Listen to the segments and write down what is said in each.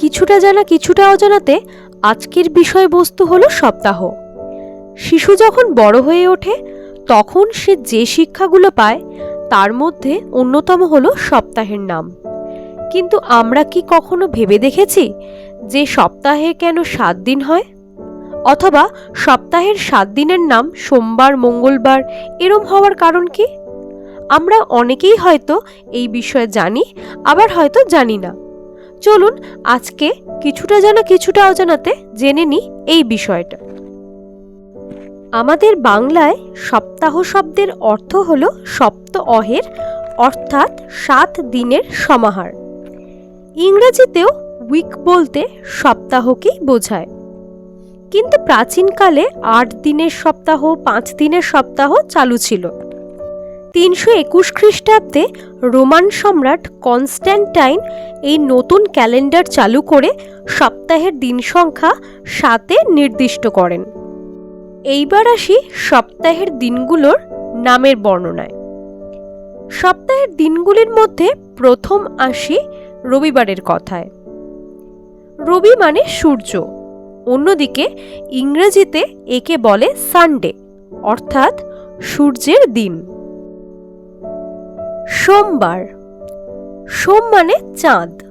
কিছুটা জানা কিছুটা অজানাতে আজকের বিষয়বস্তু হলো সপ্তাহ। শিশু যখন বড় হয়ে ওঠে, তখন সে যে শিক্ষাগুলো পায়, তার মধ্যে অন্যতম হলো সপ্তাহের নাম। কিন্তু আমরা কি কখনো ভেবে দেখেছি যে সপ্তাহে কেন সাত দিন হয়? অথবা সপ্তাহের সাত দিনের নাম সোমবার, মঙ্গলবার এরম হওয়ার কারণ কি? আমরা অনেকেই হয়তো এই বিষয়ে জানি, আবার হয়তো জানি না। চলুন আজকে কিছুটা জানা কিছুটা অজানাতে জেনে নিই এই বিষয়টা। আমাদের বাংলায় সপ্তাহ শব্দের অর্থ হল সপ্ত অহের, অর্থাৎ সাত দিনের সমাহার। ইংরেজিতেও উইক বলতে সপ্তাহকেই বোঝায়। কিন্তু প্রাচীনকালে আট দিনের সপ্তাহ, পাঁচ দিনের সপ্তাহ চালু ছিল। তিনশো একুশ খ্রিস্টাব্দে রোমান সম্রাট কনস্ট্যান্টাইন এই নতুন ক্যালেন্ডার চালু করে সপ্তাহের দিন সংখ্যা সাতে নির্দিষ্ট করেন। এইবার আসি সপ্তাহের দিনগুলোর নামের বর্ণনায়। সপ্তাহের দিনগুলির মধ্যে প্রথম আসি রবিবারের কথায়। রবি মানে সূর্য, অন্যদিকে ইংরেজিতে একে বলে সানডে, অর্থাৎ সূর্যের দিন। সোমবার। সোম মানে চাঁদ।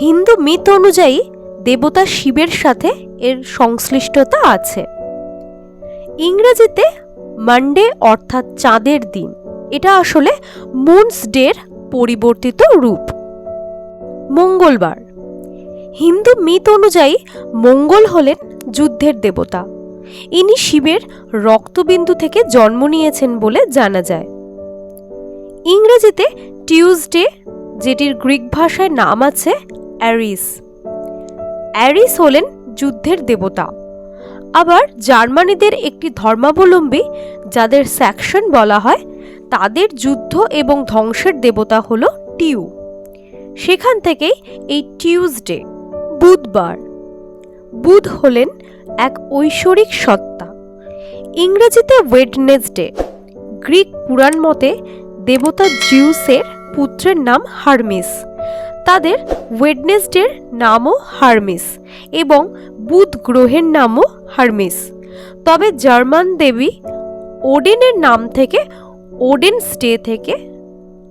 হিন্দু মিথ অনুযায়ী দেবতা শিবের সাথে এর সংশ্লিষ্টতা আছে। ইংরেজিতে মানডে অর্থাৎ চাঁদের দিন। এটা আসলে মুনস ডের পরিবর্তিত রূপ। মঙ্গলবার। হিন্দু মিথ অনুযায়ী মঙ্গল হলেন যুদ্ধের দেবতা। ইনি শিবের রক্তবিন্দু থেকে জন্ম নিয়েছেন বলে জানা যায়। ইংরেজিতে টিউসডে যেটির গ্রিক ভাষায় নাম আছে অ্যারিস। অ্যারিস হলেন যুদ্ধের দেবতা। আবার জার্মানিদের একটি ধর্মাবলম্বী, যাদের স্যাকশন বলা হয়, তাদের যুদ্ধ এবং ধ্বংসের দেবতা হল টিউ। সেখান থেকেই এই টিউসডে বুধবার। বুধ হলেন এক ঐশ্বরিক সত্তা। ইংরেজিতে ওয়েডনেসডে, গ্রিক পুরাণ মতে দেবতা জিউসের পুত্রের নাম হারমিস। তাদের ওয়েডনেসডের নামও হারমিস এবং বুধ গ্রহের নামও হারমিস। তবে জার্মান দেবী ওডেনের নাম থেকে ওডেন্স ডে থেকে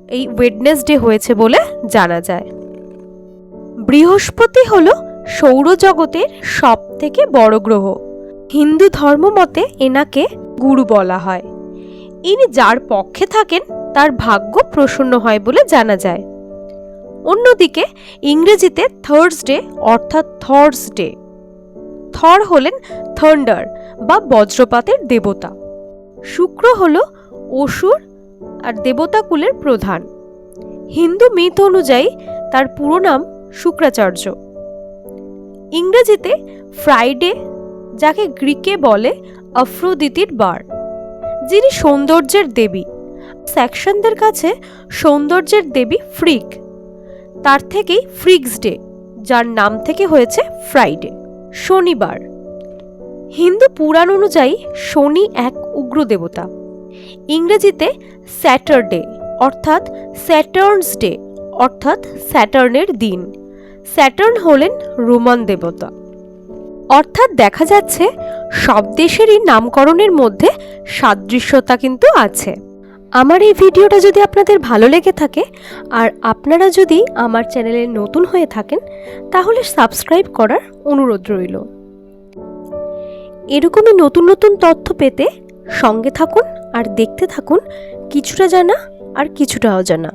এই ওয়েডনেসডে হয়েছে বলে জানা যায়। বৃহস্পতি হল সৌরজগতের সব থেকে বড় গ্রহ। হিন্দু ধর্ম মতে এনাকে গুরু বলা হয়। ইনি যার পক্ষে থাকেন তার ভাগ্য প্রসন্ন হয় বলে জানা যায়। অন্যদিকে ইংরেজিতে থার্সডে অর্থাৎ থর্সডে থর হলেন থান্ডার বা বজ্রপাতের দেবতা। শুক্র হল অসুর আর দেবতাকুলের প্রধান। হিন্দু মিথ অনুযায়ী তার পুরো নাম শুক্রাচার্য। ইংরেজিতে ফ্রাইডে যাকে গ্রিকে বলে আফ্রোদিতির বার, যিনি সৌন্দর্যের দেবী। স্যাকশনদের কাছে সৌন্দর্যের দেবী ফ্রিক। তার থেকেই ফ্রিক্স ডে, যার নাম থেকে হয়েছে ফ্রাইডে, শনিবার। হিন্দু পুরাণ অনুযায়ী শনি এক উগ্র দেবতা ইংরেজিতে স্যাটারডে, অর্থাৎ স্যাটার্নস ডে, অর্থাৎ স্যাটার্নের দিন। স্যাটার্ন হলেন রোমান দেবতা। অর্থাৎ দেখা যাচ্ছে সব দেশেরই নামকরণের মধ্যে সাদৃশ্যতা কিন্তু আছে। আমার এই ভিডিওটা যদি আপনাদের ভালো লেগে থাকে, আর আপনারা যদি আমার চ্যানেলে নতুন হয়ে থাকেন, তাহলে সাবস্ক্রাইব করার অনুরোধ রইল। এরকমই নতুন নতুন তথ্য পেতে সঙ্গে থাকুন আর দেখতে থাকুন, কিছুটা জানা আর কিছুটা অজানা